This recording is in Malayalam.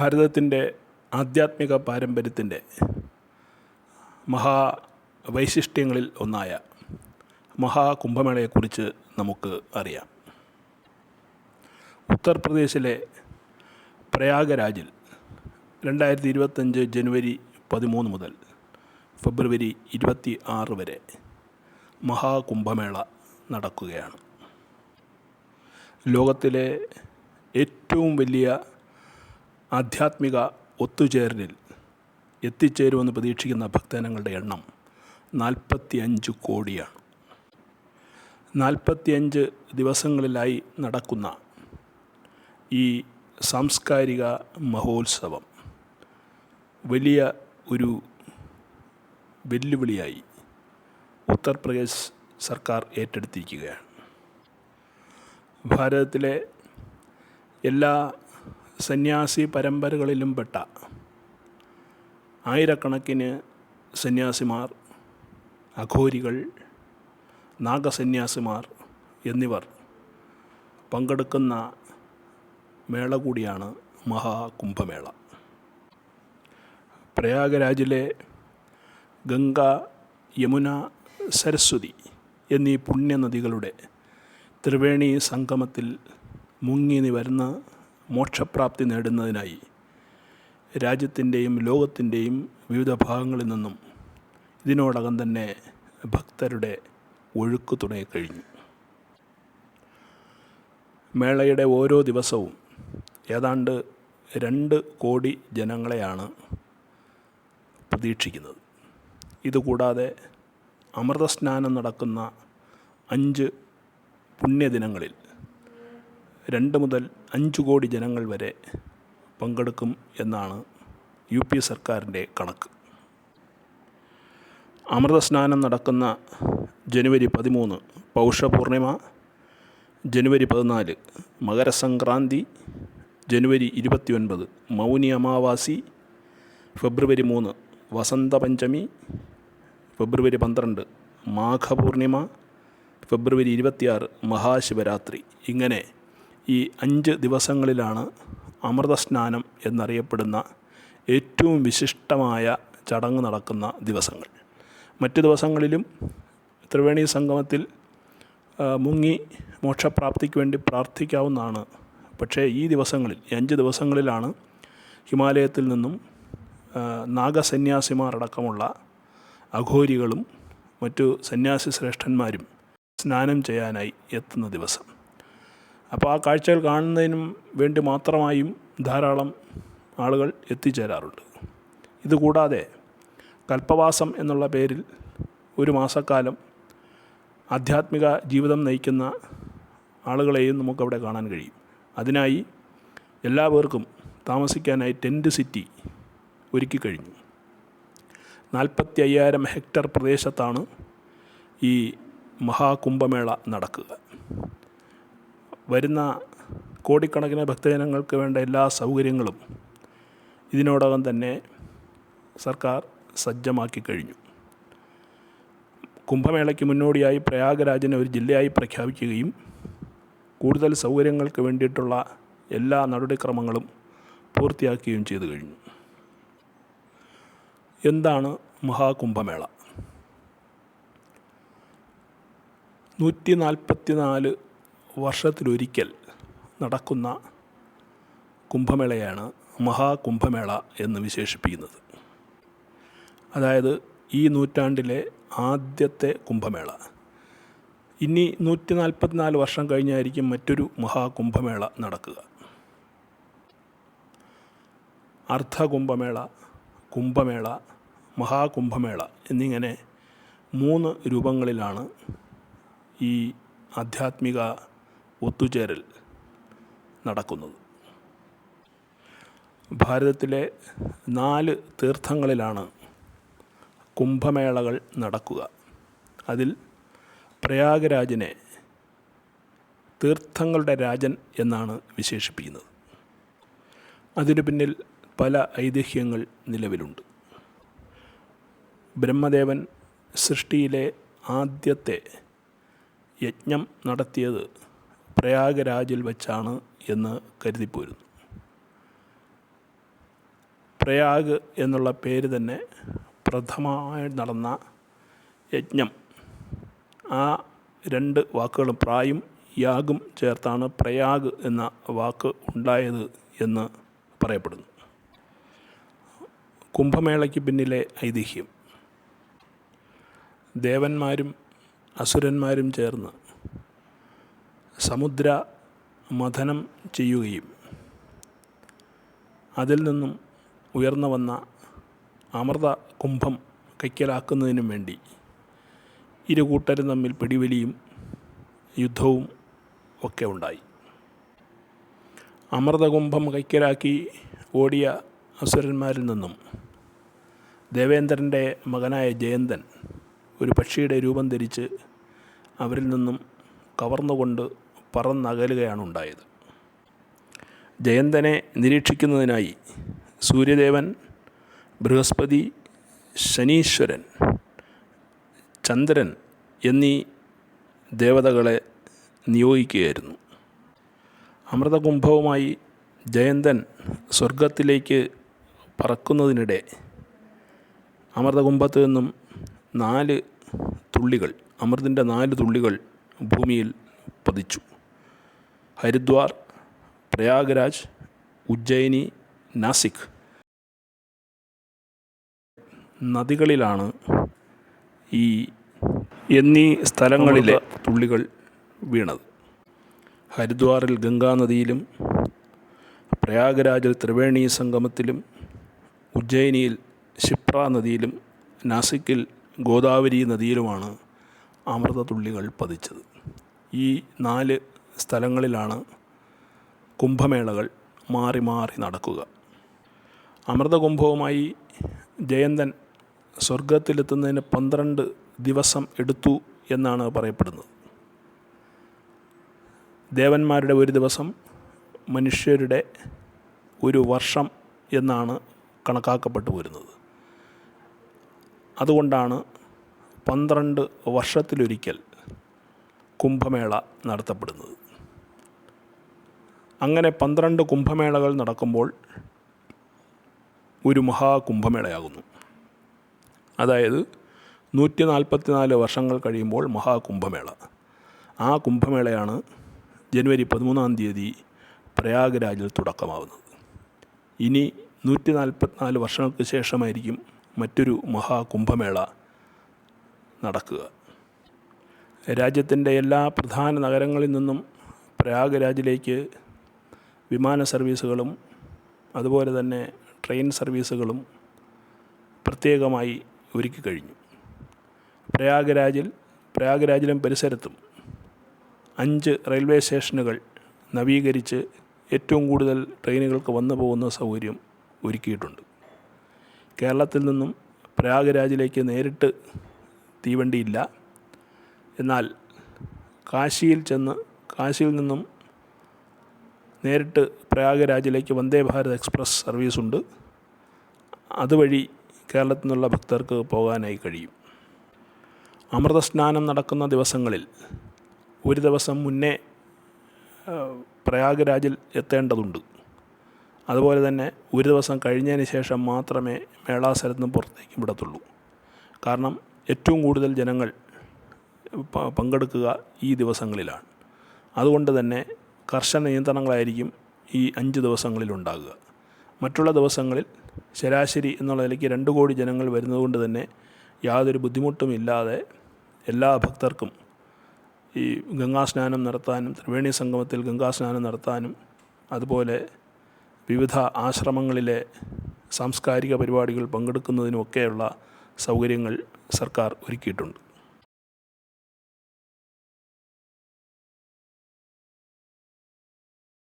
ഭാരതത്തിന്റെ ആധ്യാത്മിക പാരമ്പര്യത്തിന്റെ മഹാ വൈശിഷ്ട്യങ്ങളിൽ ഒന്നായ മഹാകുംഭമേളയെക്കുറിച്ച് നമുക്ക് അറിയാം. ഉത്തർപ്രദേശിലെ പ്രയാഗരാജിൽ രണ്ടായിരത്തി ഇരുപത്തഞ്ച് ജനുവരി പതിമൂന്ന് മുതൽ ഫെബ്രുവരി ഇരുപത്തി ആറ് വരെ മഹാകുംഭമേള നടക്കുകയാണ്. ലോകത്തിലെ ഏറ്റവും വലിയ ആധ്യാത്മിക ഒത്തുചേരലിൽ എത്തിച്ചേരുമെന്ന് പ്രതീക്ഷിക്കുന്ന ഭക്തജനങ്ങളുടെ എണ്ണം നാൽപ്പത്തി അഞ്ച് കോടിയാണ്. നാൽപ്പത്തിയഞ്ച് ദിവസങ്ങളിലായി നടക്കുന്ന ഈ സാംസ്കാരിക മഹോത്സവം വലിയ ഒരു വെല്ലുവിളിയായി ഉത്തർപ്രദേശ് സർക്കാർ ഏറ്റെടുത്തിരിക്കുകയാണ്. ഭാരതത്തിലെ എല്ലാ സന്യാസി പരമ്പരകളിലും പെട്ട ആയിരക്കണക്കിന് സന്യാസിമാർ അഘോരികൾ നാഗസന്യാസിമാർ എന്നിവർ പങ്കെടുക്കുന്ന മേള കൂടിയാണ് മഹാകുംഭമേള. പ്രയാഗരാജിലെ ഗംഗ യമുന സരസ്വതി എന്നീ പുണ്യനദികളുടെ ത്രിവേണി സംഗമത്തിൽ മുങ്ങി നിവരുന്ന മോക്ഷപ്രാപ്തി നേടുന്നതിനായി രാജ്യത്തിന്റെയും ലോകത്തിന്റെയും വിവിധ ഭാഗങ്ങളിൽ നിന്നും ഇതിനോടകം തന്നെ ഭക്തരുടെ ഒഴുക്ക് തുടങ്ങിക്കഴിഞ്ഞു മേളയുടെ ഓരോ ദിവസവും ഏതാണ്ട് രണ്ട് കോടി ജനങ്ങളെയാണ് പ്രതീക്ഷിക്കുന്നത്. ഇതുകൂടാതെ അമൃതസ്നാനം നടക്കുന്ന അഞ്ച് പുണ്യദിനങ്ങളിൽ രണ്ട് മുതൽ അഞ്ച് കോടി ജനങ്ങൾ വരെ പങ്കെടുക്കും എന്നാണ് യു പി സർക്കാരിന്റെ കണക്ക്. അമൃതസ്നാനം നടക്കുന്ന ജനുവരി പതിമൂന്ന് പൗഷപൂർണിമ ജനുവരി പതിനാല് മകരസംക്രാന്തി ജനുവരി ഇരുപത്തി ഒൻപത് മൗനി അമാവാസി ഫെബ്രുവരി മൂന്ന് വസന്തപഞ്ചമി ഫെബ്രുവരി പന്ത്രണ്ട് മാഘപൂർണിമ ഫെബ്രുവരി ഇരുപത്തിയാറ് മഹാശിവരാത്രി. ഇങ്ങനെ ഈ അഞ്ച് ദിവസങ്ങളിലാണ് അമൃതസ്നാനം എന്നറിയപ്പെടുന്ന ഏറ്റവും വിശിഷ്ടമായ ചടങ്ങ് നടക്കുന്ന ദിവസങ്ങൾ. മറ്റു ദിവസങ്ങളിലും ത്രിവേണി സംഗമത്തിൽ മുങ്ങി മോക്ഷപ്രാപ്തിക്ക് വേണ്ടി പ്രാർത്ഥിക്കാവുന്നതാണ്. പക്ഷേ ഈ ദിവസങ്ങളിൽ ഈ അഞ്ച് ദിവസങ്ങളിലാണ് ഹിമാലയത്തിൽ നിന്നും നാഗസന്യാസിമാരടക്കമുള്ള അഘോരികളും മറ്റു സന്യാസി ശ്രേഷ്ഠന്മാരും സ്നാനം ചെയ്യാനായി എത്തുന്ന ദിവസം. അപ്പോൾ ആ കാഴ്ചകൾ കാണുന്നതിനും വേണ്ടി മാത്രമായും ധാരാളം ആളുകൾ എത്തിച്ചേരാറുണ്ട്. ഇതുകൂടാതെ കൽപ്പവാസം എന്നുള്ള പേരിൽ ഒരു മാസക്കാലം ആധ്യാത്മിക ജീവിതം നയിക്കുന്ന ആളുകളെയും നമുക്കവിടെ കാണാൻ കഴിയും. അതിനായി എല്ലാ പേർക്കും താമസിക്കാനായി ടെന്റ് സിറ്റി ഒരുക്കി കഴിഞ്ഞു. നാൽപ്പത്തി അയ്യായിരം ഹെക്ടർ പ്രദേശത്താണ് ഈ മഹാകുംഭമേള നടക്കുക. വരുന്ന കോടിക്കണക്കിന് ഭക്തജനങ്ങൾക്ക് വേണ്ട എല്ലാ സൗകര്യങ്ങളും ഇതിനോടകം തന്നെ സർക്കാർ സജ്ജമാക്കി കഴിഞ്ഞു. കുംഭമേളയ്ക്ക് മുന്നോടിയായി പ്രയാഗരാജിനെ ഒരു ജില്ലയായി പ്രഖ്യാപിക്കുകയും കൂടുതൽ സൗകര്യങ്ങൾക്ക് വേണ്ടിയിട്ടുള്ള എല്ലാ നടപടിക്രമങ്ങളും പൂർത്തിയാക്കുകയും ചെയ്തു കഴിഞ്ഞു. എന്താണ് മഹാകുംഭമേള? നൂറ്റി നാൽപ്പത്തി നാല് വർഷത്തിലൊരിക്കൽ നടക്കുന്ന കുംഭമേളയാണ് മഹാകുംഭമേള എന്ന് വിശേഷിപ്പിക്കുന്നത്. അതായത് ഈ നൂറ്റാണ്ടിലെ ആദ്യത്തെ കുംഭമേള. ഇനി നൂറ്റി നാൽപ്പത്തിനാല് വർഷം കഴിഞ്ഞായിരിക്കും മറ്റൊരു മഹാകുംഭമേള നടക്കുക. അർദ്ധകുംഭമേള കുംഭമേള മഹാകുംഭമേള എന്നിങ്ങനെ മൂന്ന് രൂപങ്ങളിലാണ് ഈ ആധ്യാത്മിക ഒത്തുചേരൽ നടക്കുന്നത്. ഭാരതത്തിലെ നാല് തീർത്ഥങ്ങളിലാണ് കുംഭമേളകൾ നടക്കുക. അതിൽ പ്രയാഗരാജിനെ തീർത്ഥങ്ങളുടെ രാജൻ എന്നാണ് വിശേഷിപ്പിക്കുന്നത്. അതിനു പിന്നിൽ പല ഐതിഹ്യങ്ങൾ നിലവിലുണ്ട്. ബ്രഹ്മദേവൻ സൃഷ്ടിയിലെ ആദ്യത്തെ യജ്ഞം നടത്തിയത് പ്രയാഗരാജിൽ വച്ചാണ് എന്ന് കരുതിപ്പോരുന്നു. പ്രയാഗ് എന്നുള്ള പേര് തന്നെ പ്രഥമമായി നടന്ന യജ്ഞം. ആ രണ്ട് വാക്കുകളും പ്രായും യാഗും ചേർത്താണ് പ്രയാഗ് എന്ന വാക്ക് ഉണ്ടായത് എന്ന് പറയപ്പെടുന്നു. കുംഭമേളയ്ക്ക് പിന്നിലെ ഐതിഹ്യം. ദേവന്മാരും അസുരന്മാരും ചേർന്ന് സമുദ്ര മഥനം ചെയ്യുകയും അതിൽ നിന്നും ഉയർന്നു വന്ന അമൃത കുംഭം കൈക്കലാക്കുന്നതിനും വേണ്ടി ഇരു കൂട്ടരും തമ്മിൽ പിടിവലിയും യുദ്ധവും ഒക്കെ ഉണ്ടായി. അമൃതകുംഭം കൈക്കലാക്കി ഓടിയ അസുരന്മാരിൽ നിന്നും ദേവേന്ദ്രന്റെ മകനായ ജയന്തൻ ഒരു പക്ഷിയുടെ രൂപം ധരിച്ച് അവരിൽ നിന്നും കവർന്നുകൊണ്ട് പറന്നകലുകയാണ് ഉണ്ടായത് ജയന്തനെ നിരീക്ഷിക്കുന്നതിനായി സൂര്യദേവൻ ബൃഹസ്പതി ശനീശ്വരൻ ചന്ദ്രൻ എന്നീ ദേവതകളെ നിയോഗിക്കുകയായിരുന്നു. അമൃതകുംഭവുമായി ജയന്തൻ സ്വർഗത്തിലേക്ക് പറക്കുന്നതിനിടെ അമൃതകുംഭത്ത് നിന്നും നാല് തുള്ളികൾ അമൃതിന്റെ നാല് തുള്ളികൾ ഭൂമിയിൽ പതിച്ചു. ഹരിദ്വാർ പ്രയാഗ്രാജ് ഉജ്ജയിനി നാസിക്. നദികളിലാണ് ഈ എന്നീ സ്ഥലങ്ങളിലെ തുള്ളികൾ വീണത്. ഹരിദ്വാറിൽ ഗംഗാനദിയിലും പ്രയാഗ്രാജിൽ ത്രിവേണി സംഗമത്തിലും ഉജ്ജയിനിയിൽ ക്ഷിപ്ര നദിയിലും നാസിക്കിൽ ഗോദാവരി നദിയിലുമാണ് അമൃത അമൃതതുള്ളികൾ പതിച്ചത്. ഈ നാല് സ്ഥലങ്ങളിലാണ് കുംഭമേളകൾ മാറി മാറി നടക്കുക. അമൃതകുംഭവുമായി ജയന്തൻ സ്വർഗത്തിലെത്തുന്നതിന് പന്ത്രണ്ട് ദിവസം എടുത്തു എന്നാണ് പറയപ്പെടുന്നത്. ദേവന്മാരുടെ ഒരു ദിവസം മനുഷ്യരുടെ ഒരു വർഷം എന്നാണ് കണക്കാക്കപ്പെട്ടു വരുന്നത്. അതുകൊണ്ടാണ് പന്ത്രണ്ട് വർഷത്തിലൊരിക്കൽ കുംഭമേള നടത്തപ്പെടുന്നത്. അങ്ങനെ പന്ത്രണ്ട് കുംഭമേളകൾ നടക്കുമ്പോൾ ഒരു മഹാകുംഭമേളയാകുന്നു. അതായത് നൂറ്റി നാൽപ്പത്തി നാല് വർഷങ്ങൾ കഴിയുമ്പോൾ മഹാകുംഭമേള. ആ കുംഭമേളയാണ് ജനുവരി പതിമൂന്നാം തീയതി പ്രയാഗ്രാജിൽ തുടക്കമാവുന്നത്. ഇനി നൂറ്റി നാൽപ്പത്തിനാല് വർഷങ്ങൾക്ക് ശേഷമായിരിക്കും മറ്റൊരു മഹാകുംഭമേള നടക്കുക. രാജ്യത്തിന്റെ എല്ലാ പ്രധാന നഗരങ്ങളിൽ നിന്നും പ്രയാഗ്രാജിലേക്ക് വിമാന സർവീസുകളും അതുപോലെ തന്നെ ട്രെയിൻ സർവീസുകളും പ്രത്യേകമായി ഒരുക്കി കഴിഞ്ഞു. പ്രയാഗ്രാജിൽ പ്രയാഗ്രാജിലും പരിസരത്തും അഞ്ച് റെയിൽവേ സ്റ്റേഷനുകൾ നവീകരിച്ച് ഏറ്റവും കൂടുതൽ ട്രെയിനുകൾക്ക് വന്നു പോകുന്ന സൗകര്യം ഒരുക്കിയിട്ടുണ്ട്. കേരളത്തിൽ നിന്നും പ്രയാഗ്രാജിലേക്ക് നേരിട്ട് തീവണ്ടിയില്ല. എന്നാൽ കാശിയിൽ ചെന്ന് കാശിയിൽ നിന്നും നേരിട്ട് പ്രയാഗരാജിലേക്ക് വന്ദേ ഭാരത് എക്സ്പ്രസ് സർവീസുണ്ട്. അതുവഴി കേരളത്തിൽ നിന്നുള്ള ഭക്തർക്ക് പോകാനായി കഴിയും. അമൃതസ്നാനം നടക്കുന്ന ദിവസങ്ങളിൽ ഒരു ദിവസം മുന്നേ പ്രയാഗരാജിൽ എത്തേണ്ടതുണ്ട്. അതുപോലെ തന്നെ ഒരു ദിവസം കഴിഞ്ഞതിന് ശേഷം മാത്രമേ മേളാസരത്ത് നിന്ന് പുറത്തേക്ക് വിടത്തുള്ളൂ. കാരണം ഏറ്റവും കൂടുതൽ ജനങ്ങൾ പങ്കെടുക്കുക ഈ ദിവസങ്ങളിലാണ്. അതുകൊണ്ട് തന്നെ കർശന നിയന്ത്രണങ്ങളായിരിക്കും ഈ അഞ്ച് ദിവസങ്ങളിലുണ്ടാകുക. മറ്റുള്ള ദിവസങ്ങളിൽ ശരാശരി എന്നുള്ള നിലയ്ക്ക് രണ്ട് കോടി ജനങ്ങൾ വരുന്നതുകൊണ്ട് തന്നെ യാതൊരു ബുദ്ധിമുട്ടും ഇല്ലാതെ എല്ലാ ഭക്തർക്കും ഈ ഗംഗാസ്നാനം നടത്താനും ത്രിവേണി സംഗമത്തിൽ ഗംഗാസ്നാനം നടത്താനും അതുപോലെ വിവിധ ആശ്രമങ്ങളിലെ സാംസ്കാരിക പരിപാടികൾ പങ്കെടുക്കുന്നതിനുമൊക്കെയുള്ള സൗകര്യങ്ങൾ സർക്കാർ ഒരുക്കിയിട്ടുണ്ട്.